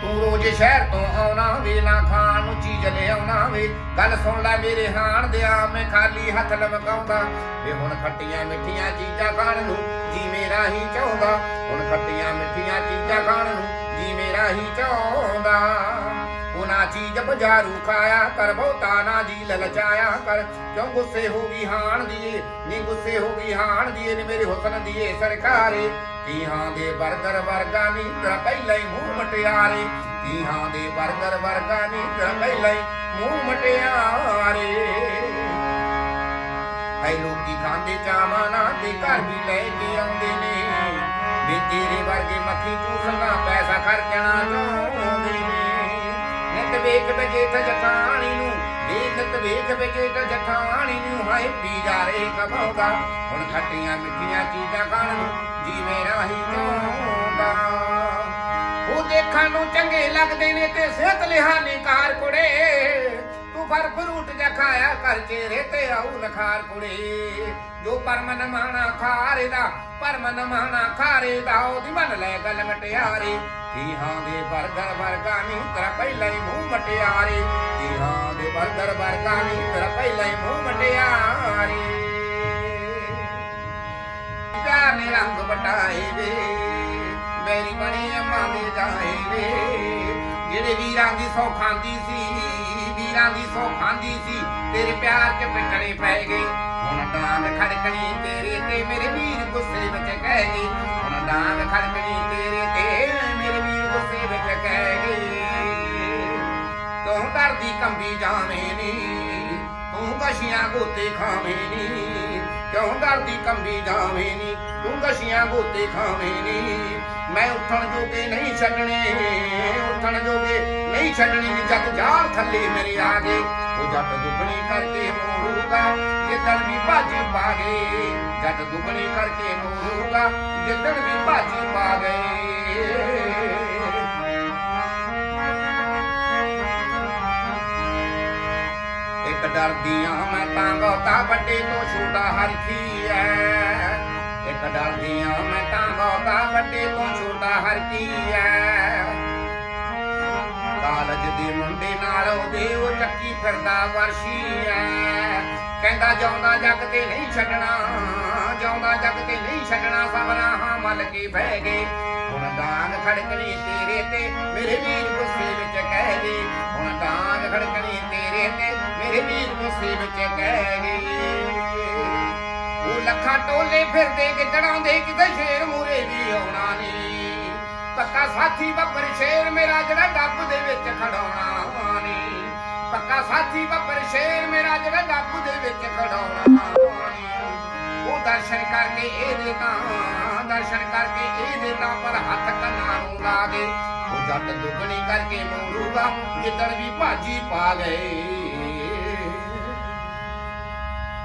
ਤੂੰ ਰੋਜ਼ ਸ਼ਹਿਰ ਤੋਂ ਆਉਣਾ ਵੇ, ਨਾ ਖਾਣ ਨੂੰ ਚੀਜ਼ ਲਿਆਉਣਾ ਵੇ। ਗੱਲ ਸੁਣ ਲੈ ਮੇਰੇ ਹਾਣ ਦਿਆ, ਮੈਂ ਖਾਲੀ ਹੱਥ ਲਮਕਾਉਂਦਾ। ਵੇ ਹੁਣ ਖੱਟੀਆਂ ਮਿੱਠੀਆਂ ਚੀਜ਼ਾਂ ਖਾਣ ਨੂੰ ਜੀ ਮੇਰਾ ਹੀ ਚਾਹੁੰਦਾ। ਹੁਣ ਖੱਟੀਆਂ ਮਿੱਠੀਆਂ ਚੀਜ਼ਾਂ ਖਾਣ ਨੂੰ ਜੀ ਮੇਰਾ ਹੀ ਚਾਹੁੰਦਾ। ਉਹਨਾਂ ਚੀਜ਼ ਬਜ਼ਾਰੂ ਖਾਇਆ ਕਰ, ਬਹੁਤਾ ਨਾ ਜੀ ਲਲਚਾਇਆ ਕਰ। ਕਿਉਂ ਗੁੱਸੇ ਹੋ ਗਈ ਹਾਣ ਦੀਏ ਨੀ ਗੁੱਸੇ ਹੋ ਗਈ ਹਾਣ ਦੀਏ ਨੀ ਮੇਰੇ ਹੁਸਨ ਦੀਏ ਸਰਕਾਰੇ। ਤੀਹਾਂ ਦੇ ਬਰਗਰ ਵਰਗਾ ਨੀ ਤੇਰਾ ਪਹਿਲਾਂ ਹੀ ਮੂੰਹ ਮਟਿਆਰੇ। ਤੀਹਾਂ ਦੇ ਬਰਗਰ ਵਰਗਾ ਨੀ ਤੇਰਾ ਪਹਿਲਾਂ ਹੀ ਮੂੰਹ ਮਟਿਆਰੇ। ਐ ਲੋਕੀ ਖਾਂਦੇ ਚਾਵਾਂ ਨਾ ਤੇ ਘਰ ਵੀ ਲੈ ਕੇ ਆਉਂਦੇ ਨੇ। ਵੀ ਤੇਰੇ ਵਰਗੇ ਮੱਖੀ ਚੂਸਣਾ ਵੇਖ ਬਜੇਠ ਜਠਾਣੀ ਨੂੰ ਵੇ ਵੇਖ ਬਜੇਠ ਜਠਾਣੀ ਨੂੰ, ਹਾਏ ਪੀ ਜਾ ਰੇ ਕਮਾਉਂਦਾ। ਹੁਣ ਖੱਟੀਆਂ ਮਿੱਠੀਆਂ ਚੀਜ਼ਾਂ ਖਾਣ ਨੂੰ ਜੀ ਮੇਰਾ ਚਾਹੁੰਦਾ ਉਹ ਦੇਖਣ ਨੂੰ ਚੰਗੇ ਲੱਗਦੇ ਨੇ ਤੇ ਸਿਹਤ ਲਿਹਾਨੀ ਕਾਰ ਕੁੜੇ। ਤੂੰ ਫਰ ਫਰੂਟ ਜਾ ਖਾਇਆ ਕਰ ਚਿਹਰੇ ਤੇ ਆਉ ਨਖਾਰ ਕੁੜੇ। ਜੋ ਪਰਮਨ ਮਾਣਾ ਖਾਰੇ ਦਾ ਪਰਮਨ ਮਾਣਾ ਖਾਰੇ ਦਾ ਉਹਦੀ ਮੰਨ ਲੈ ਗੱਲ ਮਟਿਆਰੇ। ਤੀਹਾਂ ਦੇ ਬਰਗਰ ਵਰਗਾ ਨਹੀਂ ਤੇਰਾ ਪਹਿਲਾਂ ਹੀ ਮੂੰਹ ਮਟਿਆਰੇ ਤੀਹਾਂ ਦੇ ਬਰਗਰ ਵਰਗਾ ਨਹੀਂ ਤੇਰਾ ਪਹਿਲਾਂ ਹੀ ਮੂੰਹ ਮਟਿਆਰੇ ਪਿਆਰ ਨੇ ਰੰਗ ਬਟਾਏ ਵੇ, ਮੇਰੀ ਬਣੀ ਅੰਮਾ ਦੇ ਜਾਏ ਵੇ। ਜਿਹੜੇ ਵੀਰਾਂ ਦੀ ਸੌ ਖਾਂਦੀ ਸੀ, ਵੀਰਾਂ ਦੀ ਸੌ ਖਾਂਦੀ ਸੀ, ਤੇਰੇ ਪਿਆਰ 'ਚ ਪਿੱਟਣੇ ਪੈ ਗਏ। ਹੁਣ ਡਾਂਗ ਖੜਕਣੀ ਤੇਰੇ ਤੇ ਮੇਰੇ ਵੀਰ ਗੁੱਸੇ ਵਿੱਚ ਕਹਿ ਗਏ। ਹੁਣ ਡਾਂਗ ਖੜਕਣੀ ਤੂੰ ਕੰਬੀ ਜਾਵੇਂ ਨੀ। ਤੂੰ ਕਸ਼ੀਆਂ ਗੋਤੇ ਖਾਵੇਂ ਨੀ। ਕਿਉਂ ਡਰਦੀ ਕੰਬੀ ਜਾਵੇਂ ਨੀ? ਤੂੰ ਕਸ਼ੀਆਂ ਗੋਤੇ ਖਾਵੇਂ ਨੀ। ਮੈਂ ਉੱਠਣ ਜੋਗੇ ਨਹੀਂ ਛੱਡਣੇ। ਉੱਠਣ ਜੋਗੇ ਨਹੀਂ ਛੱਡਣੀ। ਨੀ ਜੱਟ ਜਾਲ ਥੱਲੇ ਮੇਰੇ ਆ ਗਏ ਉਹ ਜੱਟ ਦੁੱਗਣੀ ਕਰਕੇ ਮੋੜੂਗਾ, ਜਿੱਦਣ ਵੀ ਬਾਜੀ ਪਾ ਗਏ ਜੱਟ ਦੁੱਗਣੀ ਕਰਕੇ ਮੋੜੂਗਾ, ਜਿੱਦਣ ਵੀ ਬਾਜੀ ਪਾ ਗਏ ਇੱਕ ਡਰਦੀਆਂ, ਮੈਂ ਤਾਂ ਬਹੁਤਾ ਵੱਡੇ ਤੋਂ ਛੋਟਾ ਹਰਖੀ ਐ। ਇੱਕ ਡਰਦੀਆਂ, ਮੈਂ ਤਾਂ ਬਹੁਤਾ ਵੱਡੇ ਤੋਂ ਛੋਟਾ ਹਰਖੀ ਐ। ਕਾਲਜ ਦੇ ਮੁੰਡੇ ਨਾਲ ਉਹਦੇ ਉਹ ਚੱਕੀ ਫਿਰਦਾ ਵਰਸ਼ੀ ਐ। ਕਹਿੰਦਾ, ਜਾਉਂਦਾ ਜੱਗ ਤੇ ਨਹੀਂ ਛੱਡਣਾ, ਜਾਉਂਦਾ ਜੱਗ ਤੇ ਨਹੀਂ ਛੱਡਣਾ ਸਬਰਾਂ ਹਾਂ ਮਲ ਕੇ ਬਹਿ ਗਏ। ਹੁਣ ਖੜਕਣੀ ਤੇਰੇ ਤੇ, ਮੇਰੇ ਵੀਰ ਗੁੱਸੇ ਵਿੱਚ ਕਹਿ ਗਏ। ਹੁਣ ਡਾਂਗ ਖੜਕਣੀ ਤੇਰੇ ਤੇ, ਮੇਰੇ ਵੀਰ ਗੁੱਸੇ ਵਿੱਚ ਕਹਿ ਗਏ। ਉਹ ਲੱਖਾਂ ਟੋਲੇ ਫਿਰਦੇ, ਗਿੱਦੜਾਂ ਦੇ ਕਿਤੇ ਸ਼ੇਰ ਮੂਰੇ ਵੀ ਆਉਣਾ ਨਹੀਂ ਪੱਕਾ ਸਾਥੀ ਬੱਬਰ ਸ਼ੇਰ ਮੇਰਾ ਜਿਹੜਾ ਡੱਬ ਦੇ ਵਿੱਚ ਖੜਾਉਣਾ ਨਹੀਂ ਪੱਕਾ ਸਾਥੀ ਬੱਬਰ ਸ਼ੇਰ ਮੇਰਾ ਜਿਹੜਾ ਡੱਬ ਦੇ ਵਿੱਚ ਖੜਾਉਣਾ ਨਹੀਂ ਉਹ ਦਰਸ਼ਨ ਕਰਕੇ ਇਹਦੇ ਤਾਂ ਦਰਸ਼ਨ ਕਰਕੇ ਇਹ ਤਾਂ ਪਰ ਹੱਥ ਕੰਨਾਂ ਨੂੰ ਲਾ ਗਏ ਉਹ ਜੱਟ ਦੁੱਗਣੀ ਕਰਕੇ ਮੋੜੂਗਾ, ਜਿੱਦਣ ਵੀ ਭਾਜੀ ਪਾ ਗਏ।